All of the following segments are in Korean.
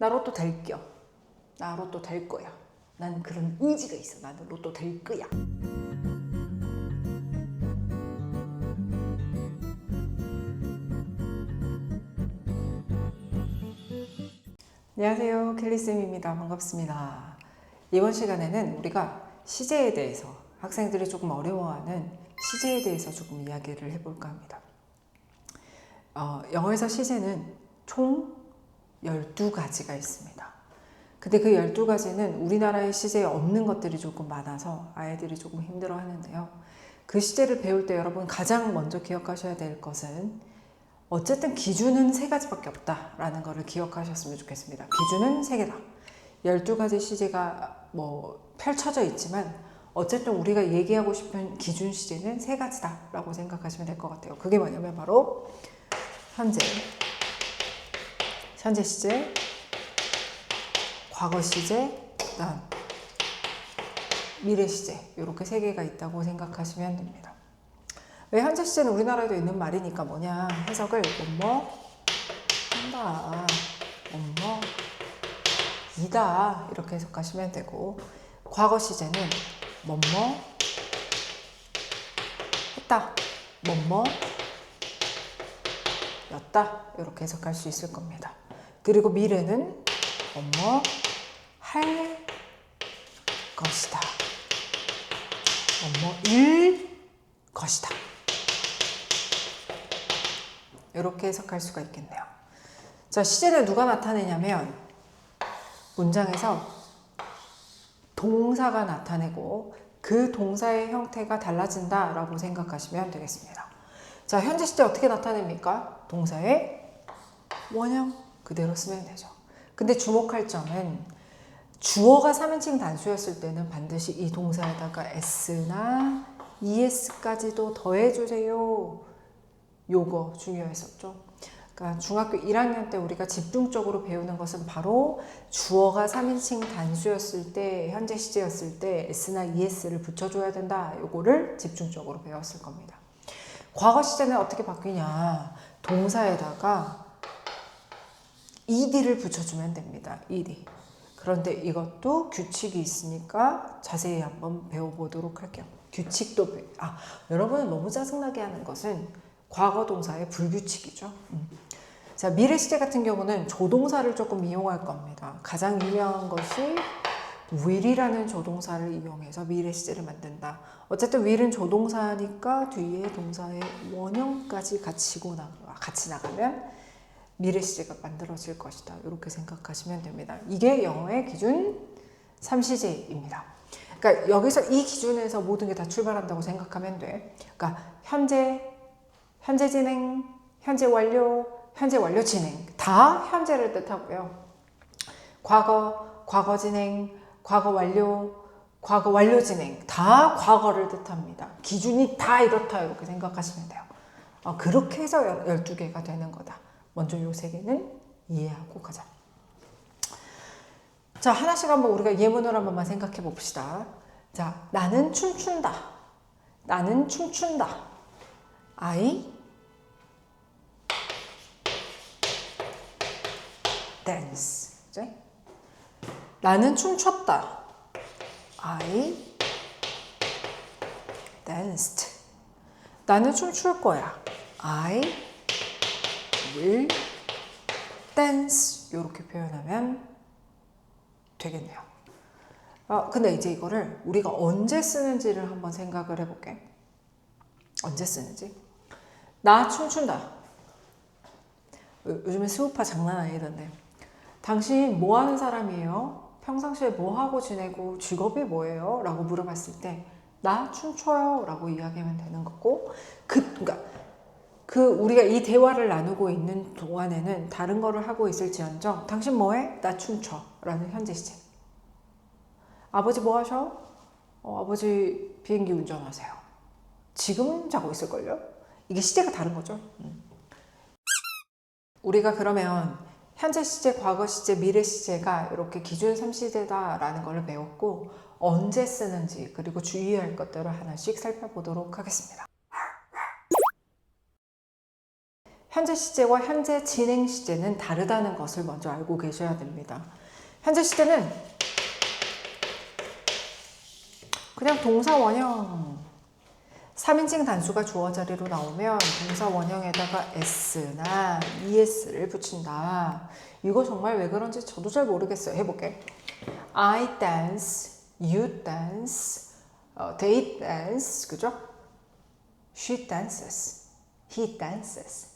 나 로또 될 겨. 나 로또 될 거야. 난 그런 의지가 있어. 나는 로또 될 거야. 안녕하세요. 켈리쌤입니다. 반갑습니다. 이번 시간에는 우리가 시제에 대해서 학생들이 조금 어려워하는 시제에 대해서 조금 이야기를 해볼까 합니다. 어, 영어에서 시제는 총 12가지가 있습니다. 근데 그 12가지는 우리나라의 시제에 없는 것들이 조금 많아서 아이들이 조금 힘들어 하는데요. 그 시제를 배울 때 여러분 가장 먼저 기억하셔야 될 것은 어쨌든 기준은 세 가지밖에 없다라는 것을 기억하셨으면 좋겠습니다. 기준은 세 개다. 12가지 시제가 뭐 펼쳐져 있지만 어쨌든 우리가 얘기하고 싶은 기준 시제는 세 가지다라고 생각하시면 될 것 같아요. 그게 뭐냐면 바로 현재, 현재 시제, 과거 시제, 그다음 미래 시제 이렇게 세 개가 있다고 생각하시면 됩니다. 왜 현재 시제는 우리나라에도 있는 말이니까 뭐냐 해석을 뭐뭐 한다, 뭐뭐 이다 이렇게 해석하시면 되고 과거 시제는 뭐뭐 했다, 뭐뭐 였다 이렇게 해석할 수 있을 겁니다. 그리고 미래는 뭐뭐 할 것이다. 뭐뭐일 것이다. 이렇게 해석할 수가 있겠네요. 자, 시제는 누가 나타내냐면 문장에서 동사가 나타내고 그 동사의 형태가 달라진다라고 생각하시면 되겠습니다. 자, 현재 시제 어떻게 나타냅니까? 동사의 원형 그대로 쓰면 되죠. 근데 주목할 점은 주어가 3인칭 단수였을 때는 반드시 이 동사에다가 s나 es까지도 더해주세요. 요거 중요했었죠. 그러니까 중학교 1학년 때 우리가 집중적으로 배우는 것은 바로 주어가 3인칭 단수였을 때, 현재 시제였을 때 s나 es를 붙여줘야 된다. 요거를 집중적으로 배웠을 겁니다. 과거 시제는 어떻게 바뀌냐. 동사에다가 ed를 붙여주면 됩니다. ed. 그런데 이것도 규칙이 있으니까 자세히 한번 배워보도록 할게요. 규칙도, 배- 아, 여러분은 너무 짜증나게 하는 것은 과거 동사의 불규칙이죠. 음. 자, 미래 시제 같은 경우는 조동사를 조금 이용할 겁니다. 가장 유명한 것이 will이라는 조동사를 이용해서 미래 시제를 만든다. 어쨌든 will은 조동사니까 뒤에 동사의 원형까지 같이 고 나, 같이 나가면 미래 시제가 만들어질 것이다. 이렇게 생각하시면 됩니다. 이게 영어의 기준 3시제입니다. 그러니까 여기서 이 기준에서 모든 게 다 출발한다고 생각하면 돼. 그러니까 현재, 현재 진행, 현재 완료, 현재 완료 진행 다 현재를 뜻하고요. 과거, 과거 진행, 과거 완료, 과거 완료 진행 다 과거를 뜻합니다. 기준이 다 이렇다 이렇게 생각하시면 돼요. 어, 그렇게 해서 12개가 되는 거다. 먼저 요 세 개는 이해하고 가자. 자, 하나씩 한번 우리가 예문을 한 번만 생각해 봅시다. 자, 나는 춤춘다. 나는 춤춘다. I dance. 그죠? 나는 춤췄다. I danced. 나는 춤출 거야. I will dance. 이렇게 표현하면 되겠네요. 아, 근데 이제 이거를 우리가 언제 쓰는지를 한번 생각을 해볼게. 언제 쓰는지. 나 춤춘다. 요- 요즘에 스우파 장난 아니던데. 당신 뭐 하는 사람이에요? 평상시에 뭐 하고 지내고 직업이 뭐예요? 라고 물어봤을 때, 나 춤춰요. 라고 이야기하면 되는 거고, 그, 그니까, 그, 우리가 이 대화를 나누고 있는 동안에는 다른 거를 하고 있을지언정, 당신 뭐 해? 나 춤춰. 라는 현재 시제. 아버지 뭐 하셔? 어, 아버지 비행기 운전하세요. 지금 자고 있을걸요? 이게 시제가 다른 거죠. 음. 우리가 그러면 현재 시제, 과거 시제, 미래 시제가 이렇게 기준 3시제다 라는 걸 배웠고 언제 쓰는지 그리고 주의할 것들을 하나씩 살펴보도록 하겠습니다. 현재 시제와 현재 진행 시제는 다르다는 것을 먼저 알고 계셔야 됩니다. 현재 시제는 그냥 동사 원형 3인칭 단수가 주어 자리로 나오면 동사 원형에다가 s나 es를 붙인다. 이거 정말 왜 그런지 저도 잘 모르겠어요. 해볼게. I dance, you dance, 어, they dance, 그죠? She dances, he dances,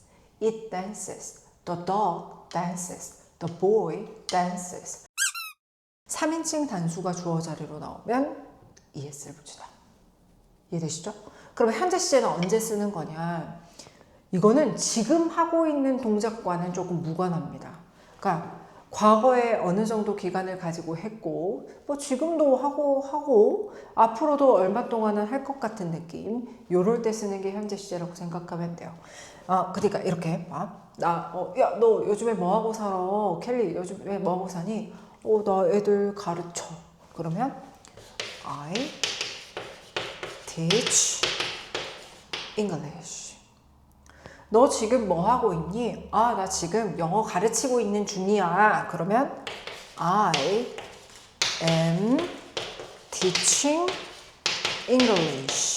it dances, the dog dances, the boy dances. 3인칭 단수가 주어 자리로 나오면 es를 붙이다. 이해되시죠? 그러면 현재 시제는 언제 쓰는 거냐? 이거는 지금 하고 있는 동작과는 조금 무관합니다. 그러니까 과거에 어느 정도 기간을 가지고 했고, 뭐 지금도 하고 하고 앞으로도 얼마 동안은 할 것 같은 느낌. 요럴 때 쓰는 게 현재 시제라고 생각하면 돼요. 아, 그러니까 이렇게 봐. 나, 어, 야, 너 요즘에 뭐 하고 살아? 켈리, 요즘에 뭐 하고 사니? 어, 나 애들 가르쳐. 그러면 I teach English. 너 지금 뭐 하고 있니? 아, 나 지금 영어 가르치고 있는 중이야. 그러면 I am teaching English.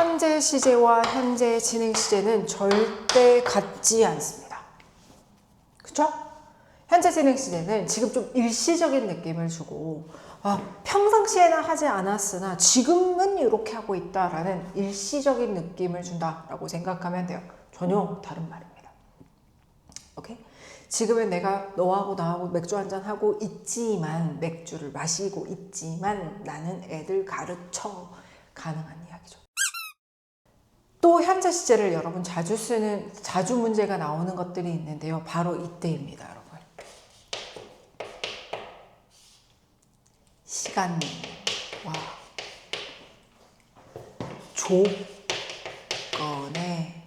현재 시제와 현재 진행 시제는 절대 같지 않습니다. 그쵸? 현재 진행 시제는 지금 좀 일시적인 느낌을 주고 아, 평상시에는 하지 않았으나 지금은 이렇게 하고 있다라는 일시적인 느낌을 준다라고 생각하면 돼요. 전혀 다른 말입니다. 오케이? 지금은 내가 너하고 나하고 맥주 한잔 하고 있지만 맥주를 마시고 있지만 나는 애들 가르쳐 가능한 이야기죠. 또 현재 시제를 여러분 자주 쓰는 자주 문제가 나오는 것들이 있는데요. 바로 이때입니다, 여러분. 시간 와 조건에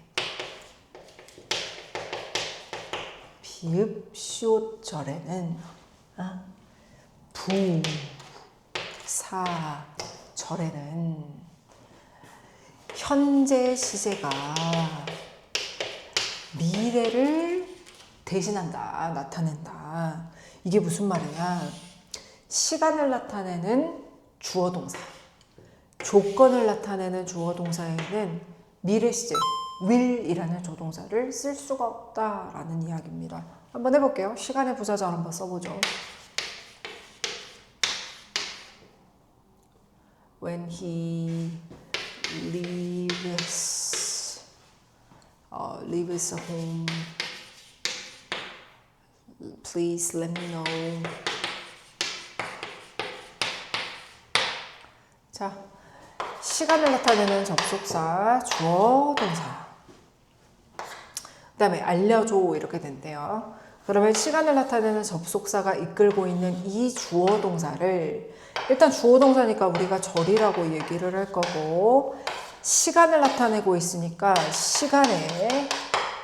비읍 시옷 절에는 아, 부사 절에는 현재 시제가 미래를 대신한다 나타낸다 이게 무슨 말이냐 시간을 나타내는 주어 동사, 조건을 나타내는 주어 동사에는 미래 시제 will이라는 조동사를 쓸 수가 없다라는 이야기입니다. 한번 해볼게요. 시간의 부사절 한번 써보죠. When he leaves, uh, leaves home, please let me know. 자, 시간을 나타내는 접속사, 주어, 동사. 그 다음에 알려줘 이렇게 된대요. 그러면 시간을 나타내는 접속사가 이끌고 있는 이 주어 동사를 일단 주어 동사니까 우리가 절이라고 얘기를 할 거고 시간을 나타내고 있으니까 시간에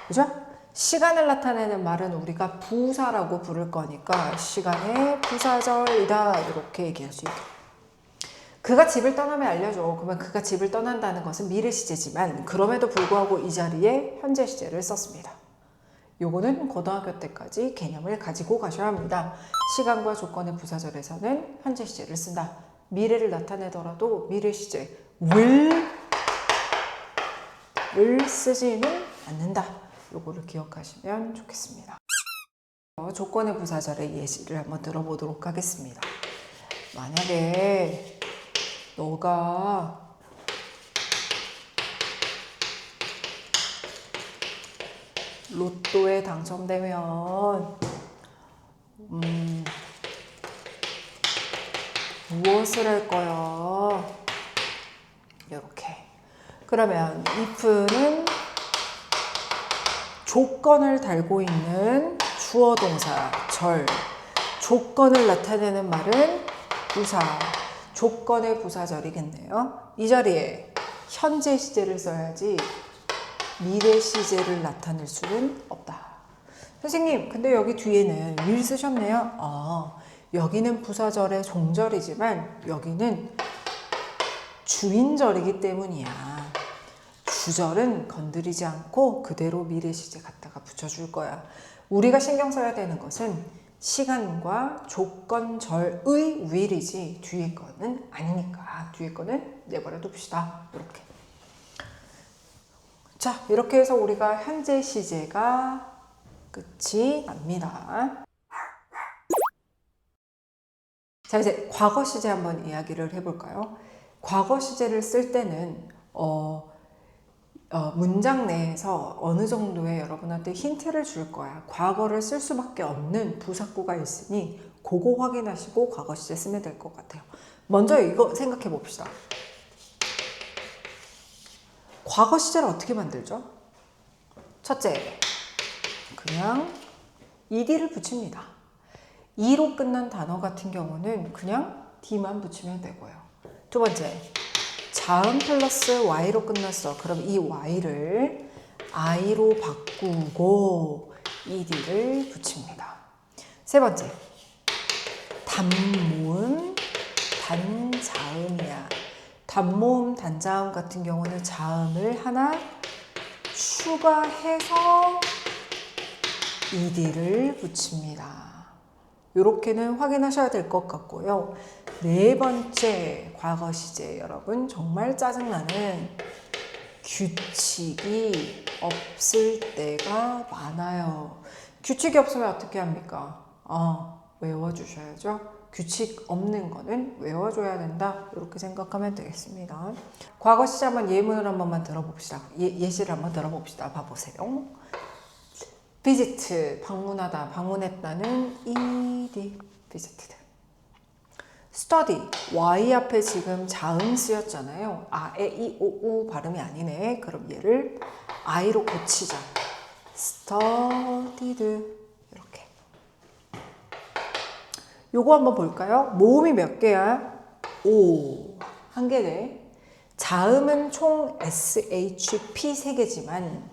그죠? 시간을 나타내는 말은 우리가 부사라고 부를 거니까 시간의 부사절이다 이렇게 얘기할 수 있다. 그가 집을 떠나면 알려줘. 그러면 그가 집을 떠난다는 것은 미래 시제지만 그럼에도 불구하고 이 자리에 현재 시제를 썼습니다. 요거는 고등학교 때까지 개념을 가지고 가셔야 합니다. 시간과 조건의 부사절에서는 현재 시제를 쓴다. 미래를 나타내더라도 미래 시제 will 을 쓰지는 않는다. 요거를 기억하시면 좋겠습니다. 어, 조건의 부사절의 예시를 한번 들어보도록 하겠습니다. 만약에 너가 로또에 당첨되면 음, 무엇을 할 거야? 이렇게. 그러면 if는 조건을 달고 있는 주어 동사 절 조건을 나타내는 말은 부사 조건의 부사절이겠네요. 이 자리에 현재 시제를 써야지 미래 시제를 나타낼 수는 없다. 선생님, 근데 여기 뒤에는 will 쓰셨네요. 아, 여기는 부사절의 종절이지만 여기는 주인절이기 때문이야. 구절은 건드리지 않고 그대로 미래 시제 갖다가 붙여줄 거야. 우리가 신경 써야 되는 것은 시간과 조건절의 will이지 뒤에 거는 아니니까 뒤에 거는 내버려 둡시다. 이렇게. 자, 이렇게 해서 우리가 현재 시제가 끝이 납니다. 자, 이제 과거 시제 한번 이야기를 해볼까요? 과거 시제를 쓸 때는, 어, 어, 문장 내에서 어느 정도의 여러분한테 힌트를 줄 거야. 과거를 쓸 수밖에 없는 부사구가 있으니, 그거 확인하시고 과거 시제 쓰면 될 것 같아요. 먼저 이거 생각해 봅시다. 과거 시제를 어떻게 만들죠? 첫째, 그냥 ed를 붙입니다. e로 끝난 단어 같은 경우는 그냥 d만 붙이면 되고요. 두 번째, 자음 플러스 y로 끝났어. 그럼 이 y를 i로 바꾸고 ed를 붙입니다. 세 번째, 단모음, 단자음이야. 단모음, 단자음 같은 경우는 자음을 하나 추가해서 ed를 붙입니다. 이렇게는 확인하셔야 될 것 같고요. 네 번째 과거 시제 여러분 정말 짜증나는 규칙이 없을 때가 많아요. 규칙이 없으면 어떻게 합니까? 어, 외워주셔야죠. 규칙 없는 거는 외워줘야 된다. 이렇게 생각하면 되겠습니다. 과거 시제 한번 예문을 한 번만 들어봅시다. 예, 예시를 한번 들어봅시다. 봐보세요. visit 방문하다 방문했다는 ed visited study y 앞에 지금 자음 쓰였잖아요 아, 에, 이, 오, 우 발음이 아니네 그럼 얘를 i로 고치자 studied 이렇게 요거 한번 볼까요? 모음이 몇 개야? 오, 한 개네. 자음은 총 SHP 세 개지만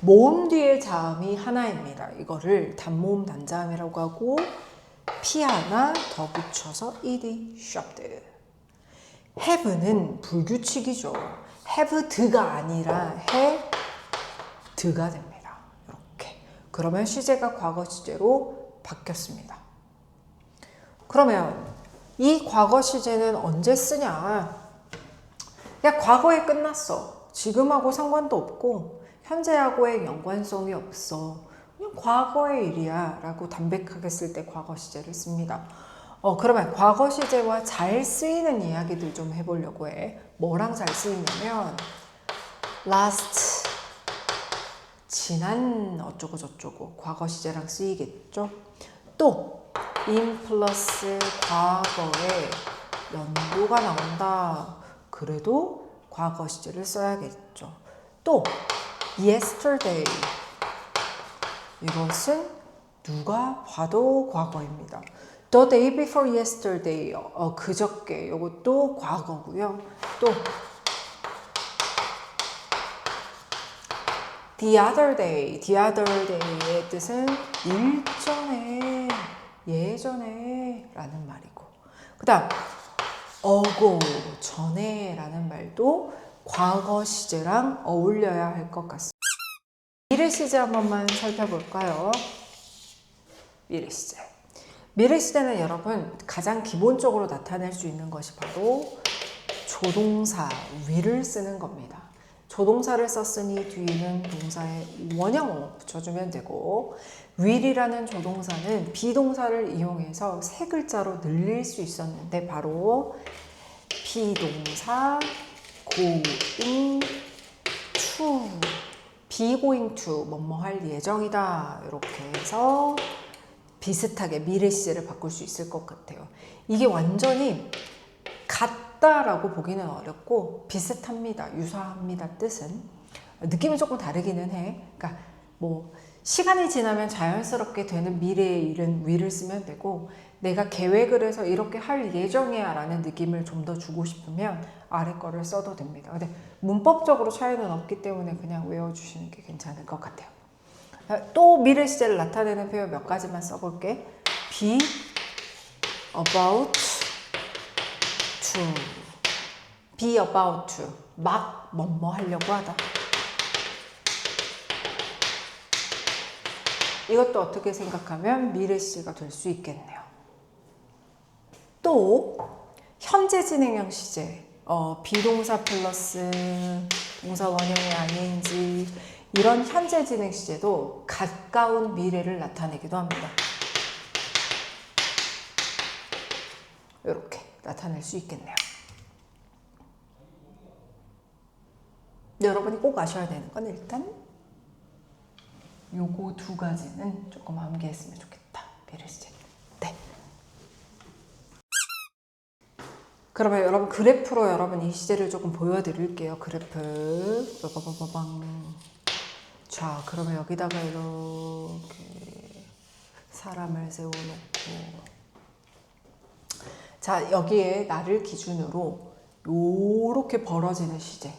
모음 뒤에 자음이 하나입니다. 이거를 단모음 단자음이라고 하고 P 하나 더 붙여서 ed shoved. have는 불규칙이죠. have 드가 아니라 have 드가 됩니다. 이렇게. 그러면 시제가 과거 시제로 바뀌었습니다. 그러면 이 과거 시제는 언제 쓰냐? 야, 과거에 끝났어. 지금하고 상관도 없고, 현재하고의 연관성이 없어. 과거의 일이야. 라고 담백하게 쓸 때 과거 시제를 씁니다. 어, 그러면 과거 시제와 잘 쓰이는 이야기들 좀 해보려고 해. 뭐랑 잘 쓰이냐면, last, 지난 어쩌고 저쩌고, 과거 시제랑 쓰이겠죠? 또, in 플러스 과거에 연도가 나온다. 그래도 과거 시제를 써야겠죠. 또 yesterday 이것은 누가 봐도 과거입니다. The day before yesterday 어, 그저께 이것도 과거고요. 또 the other day, the other day의 뜻은 일전에, 예전에 라는 말이고 그 다음 어고, 전에 라는 말도 과거 시제랑 어울려야 할 것 같습니다. 미래 시제 한 번만 살펴볼까요? 미래 시제. 미래 시제는 여러분 가장 기본적으로 나타낼 수 있는 것이 바로 조동사 위를 쓰는 겁니다. 조동사를 썼으니 뒤에는 동사의 원형 붙여주면 되고 will이라는 조동사는 비동사를 이용해서 세 글자로 늘릴 수 있었는데 바로 비동사 going to be going to 뭐뭐 할 예정이다 이렇게 해서 비슷하게 미래 시제를 바꿀 수 있을 것 같아요. 이게 완전히 같다라고 보기는 어렵고 비슷합니다. 유사합니다. 뜻은 느낌이 조금 다르기는 해. 그러니까 뭐 시간이 지나면 자연스럽게 되는 미래의 일은 위를 쓰면 되고 내가 계획을 해서 이렇게 할 예정이야 라는 느낌을 좀 더 주고 싶으면 아래 거를 써도 됩니다. 근데 문법적으로 차이는 없기 때문에 그냥 외워주시는 게 괜찮을 것 같아요. 또 미래 시제를 나타내는 표현 몇 가지만 써볼게. be about to be about to 막 뭐뭐 하려고 하다. 이것도 어떻게 생각하면 미래 시제가 될 수 있겠네요. 또 현재 진행형 시제, 어, 비동사 플러스 동사 원형의 ing 이런 현재 진행 시제도 가까운 미래를 나타내기도 합니다. 이렇게 나타낼 수 있겠네요. 여러분이 꼭 아셔야 되는 건 일단 요거 두 가지는 조금 암기했으면 좋겠다. 시제. 네. 그러면 여러분 그래프로 여러분 이 시제를 조금 보여드릴게요. 그래프. 빠바바바방. 자, 그러면 여기다가 이렇게 사람을 세워놓고 자, 여기에 나를 기준으로 요렇게 벌어지는 시제.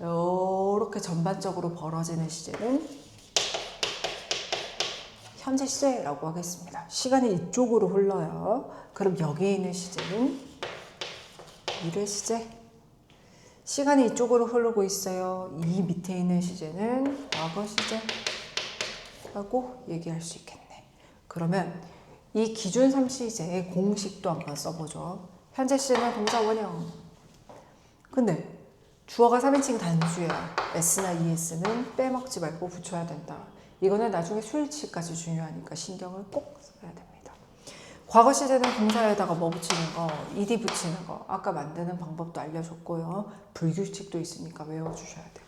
요렇게 전반적으로 벌어지는 시제는 현재 시제라고 하겠습니다. 시간이 이쪽으로 흘러요. 그럼 여기에 있는 시제는 미래 시제. 시간이 이쪽으로 흐르고 있어요. 이 밑에 있는 시제는 과거 시제라고 얘기할 수 있겠네. 그러면 이 기준 3시제의 공식도 한번 써보죠. 현재 시제는 동사 원형. 근데 주어가 3인칭 단수야. s나 es는 빼먹지 말고 붙여야 된다. 이거는 나중에 수일치까지 중요하니까 신경을 꼭 써야 됩니다. 과거 시제는 동사에다가 뭐 붙이는 거, ed 붙이는 거, 아까 만드는 방법도 알려줬고요. 불규칙도 있으니까 외워주셔야 돼요.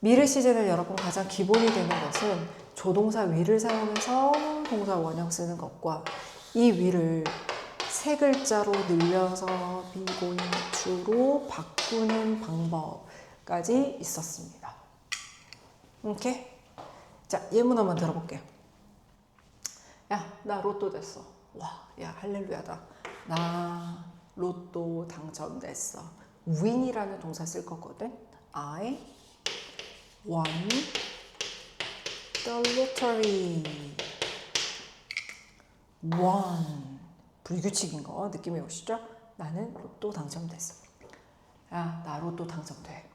미래 시제는 여러분 가장 기본이 되는 것은 조동사 위를 사용해서 동사 원형 쓰는 것과 이 위를 세 글자로 늘려서 비고잉 투로 바꾸는 방법까지 있었습니다. 오케이? 자, 예문 한번 들어볼게요. 야, 나 로또 됐어. 와, 야, 할렐루야다. 나 로또 당첨됐어. win이라는 동사 쓸 거거든. I won the lottery. won. 불규칙인 거 느낌이 오시죠? 나는 로또 당첨됐어. 야, 나 로또 당첨돼.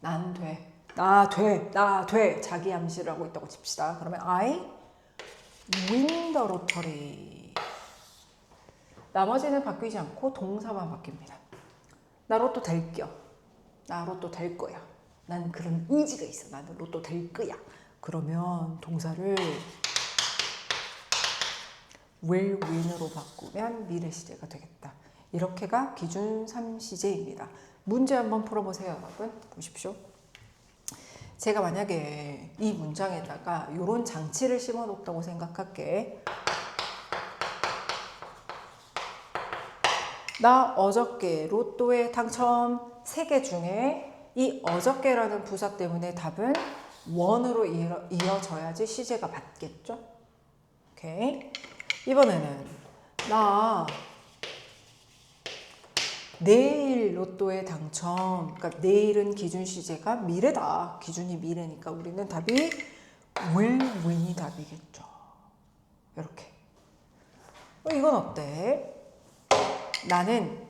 난 돼. 나 돼. 나 돼. 자기 암시를 하고 있다고 칩시다. 그러면 I win the lottery. 나머지는 바뀌지 않고 동사만 바뀝니다. 나 로또 될 겨. 나 로또 될 거야. 난 그런 의지가 있어. 나는 로또 될 거야. 그러면 동사를 will win으로 바꾸면 미래 시제가 되겠다. 이렇게가 기준 3시제입니다. 문제 한번 풀어보세요, 여러분. 보십시오. 제가 만약에 이 문장에다가 이런 장치를 심어 놓았다고 생각할게. 나 어저께 로또에 당첨 3개 중에 이 어저께라는 부사 때문에 답은 원으로 이어, 이어져야지 시제가 맞겠죠? 오케이. 이번에는 나 내일 로또에 당첨. 그러니까 내일은 기준 시제가 미래다. 기준이 미래니까 우리는 답이 win이 답이겠죠. 이렇게. 어, 이건 어때? 나는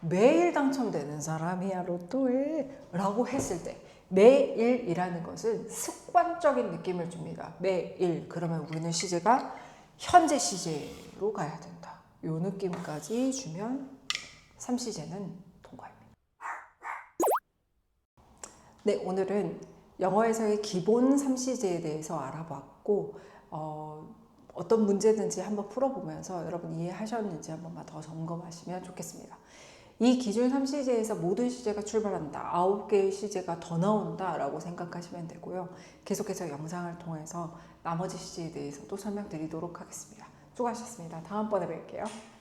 매일 당첨되는 사람이야 로또에 라고 했을 때 매일이라는 것은 습관적인 느낌을 줍니다. 매일 그러면 우리는 시제가 현재 시제로 가야 된다. 요 느낌까지 주면 3시제는 통과입니다. 네, 오늘은 영어에서의 기본 3시제에 대해서 알아봤고 어, 어떤 문제든지 한번 풀어보면서 여러분 이해하셨는지 한 번만 더 점검하시면 좋겠습니다. 이 기준 3시제에서 모든 시제가 출발한다. 9개의 시제가 더 나온다. 라고 생각하시면 되고요. 계속해서 영상을 통해서 나머지 시제에 대해서도 설명드리도록 하겠습니다. 수고하셨습니다. 다음번에 뵐게요.